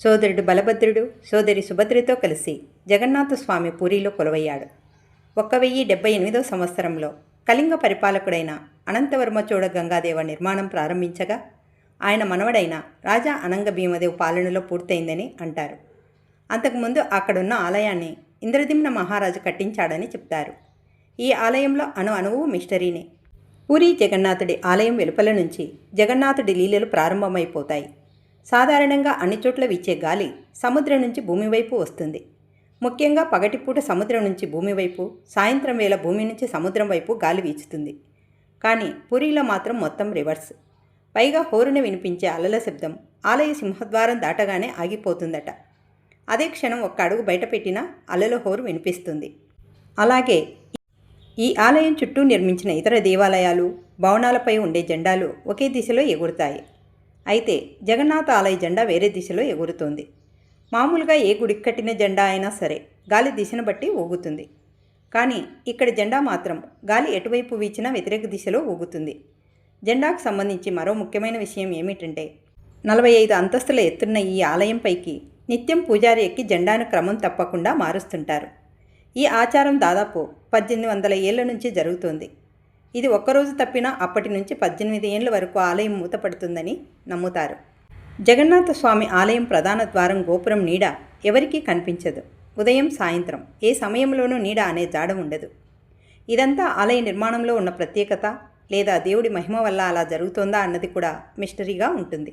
సోదరుడు బలభద్రుడు సోదరి సుభద్రతో కలిసి జగన్నాథ స్వామి పూరిలో కొలువయ్యాడు. ఒక్క వెయ్యి డెబ్బై ఎనిమిదో సంవత్సరంలో కళింగ పరిపాలకుడైన అనంతవర్మచోడ గంగాదేవ నిర్మాణం ప్రారంభించగా ఆయన మనవడైన రాజా అనంగ భీమదేవ్ పాలనలో పూర్తయిందని అంటారు. అంతకుముందు అక్కడున్న ఆలయాన్ని ఇంద్రదిమ్న మహారాజు కట్టించాడని చెప్తారు. ఈ ఆలయంలో అణు అణువు మిస్టరీనే. పూరి జగన్నాథుడి ఆలయం వెలుపల నుంచి జగన్నాథుడి లీలలు ప్రారంభమైపోతాయి. సాధారణంగా అన్ని చోట్ల వీచే గాలి సముద్రం నుంచి భూమి వైపు వస్తుంది. ముఖ్యంగా పగటిపూట సముద్రం నుంచి భూమి వైపు సాయంత్రం వేళ భూమి నుంచి సముద్రం వైపు గాలి వీచుతుంది. కానీ పూరిలో మాత్రం మొత్తం రివర్స్. పైగా హోరున వినిపించే అలల శబ్దం ఆలయ సింహద్వారం దాటగానే ఆగిపోతుందట. అదే క్షణం ఒక్క అడుగు బయటపెట్టినా అలల హోరు వినిపిస్తుంది. అలాగే ఈ ఆలయం చుట్టూ నిర్మించిన ఇతర దేవాలయాలు భవనాలపై ఉండే జెండాలు ఒకే దిశలో ఎగురుతాయి. అయితే జగన్నాథ ఆలయ జెండా వేరే దిశలో ఎగురుతోంది. మామూలుగా ఏ గుడికి కట్టిన జెండా అయినా సరే గాలి దిశను బట్టి ఊగుతుంది. కానీ ఇక్కడ జెండా మాత్రం గాలి ఎటువైపు వీచినా వ్యతిరేక దిశలో ఊగుతుంది. జెండాకు సంబంధించి మరో ముఖ్యమైన విషయం ఏమిటంటే నలభై ఐదు అంతస్తుల ఎత్తున్న ఈ ఆలయంపైకి నిత్యం పూజారి ఎక్కి జెండాను క్రమం తప్పకుండా మారుస్తుంటారు. ఈ ఆచారం దాదాపు పద్దెనిమిది వందల ఏళ్ళ నుంచి జరుగుతోంది. ఇది ఒక్కరోజు తప్పినా అప్పటి నుంచి పద్దెనిమిది ఏళ్ళ వరకు ఆలయం మూతపడుతుందని నమ్ముతారు. జగన్నాథ స్వామి ఆలయం ప్రధాన ద్వారం గోపురం నీడ ఎవరికీ కనిపించదు. ఉదయం సాయంత్రం ఏ సమయంలోనూ నీడ అనే జాడ ఉండదు. ఇదంతా ఆలయ నిర్మాణంలో ఉన్న ప్రత్యేకత లేదా దేవుడి మహిమ వల్ల అలా జరుగుతోందా అన్నది కూడా మిస్టరీగా ఉంటుంది.